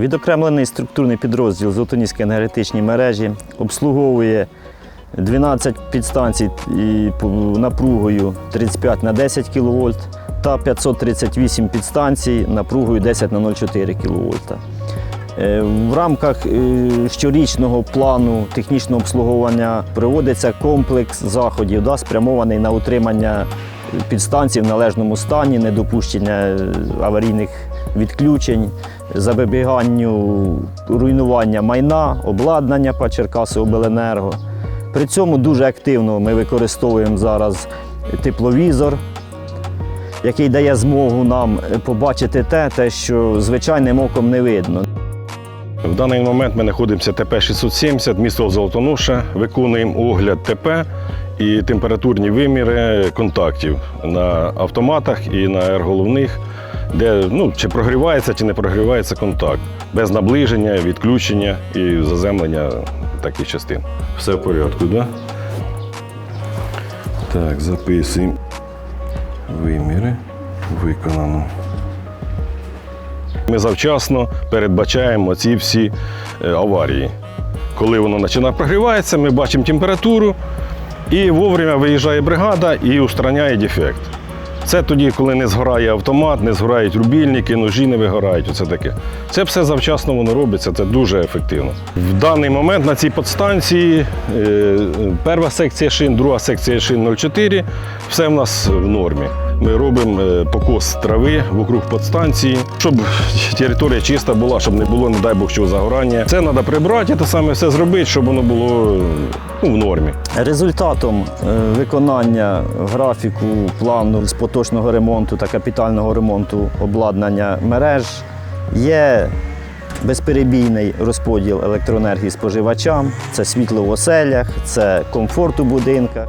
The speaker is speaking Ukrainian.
Відокремлений структурний підрозділ Золотоніської енергетичній мережі обслуговує 12 підстанцій напругою 35 на 10 кВт та 538 підстанцій напругою 10 на 0,4 кВт. В рамках е, щорічного плану технічного обслуговування проводиться комплекс заходів, да, спрямований на утримання підстанцій в належному стані, недопущення е, аварійних відключень, запобіганню руйнування майна, обладнання по Черкасиобленерго. При цьому дуже активно ми використовуємо зараз тепловізор, який дає змогу нам побачити те, те, що звичайним оком не видно. В даний момент ми знаходимося ТП 670, місто Золотоноша. Виконуємо огляд ТП і температурні виміри контактів на автоматах і на ерголовних, де ну, чи прогрівається, чи не прогрівається контакт. Без наближення, відключення і заземлення таких частин. Все в порядку, так? Да? Так, записуємо виміри. Виконано. Ми завчасно передбачаємо ці всі е, аварії. Коли воно починає прогріватися, ми бачимо температуру, і вовремя виїжджає бригада і устраняє дефект. Це тоді, коли не згорає автомат, не згорають рубільники, ножі не вигорають. Оце таке. Це все завчасно воно робиться, це дуже ефективно. В даний момент на цій подстанції е, перша секція шин, друга секція шин 0,4, все в нас в нормі. Ми робимо е, покос трави вокруг подстанції, щоб територія чиста була, щоб не було, не дай Бог, чого загорання. Це треба прибрати, те саме все зробити, щоб воно було ну, в нормі. Результатом е, виконання графіку плану з поточного ремонту та капітального ремонту обладнання мереж є безперебійний розподіл електроенергії споживачам, це світло в оселях, це комфорт у будинках.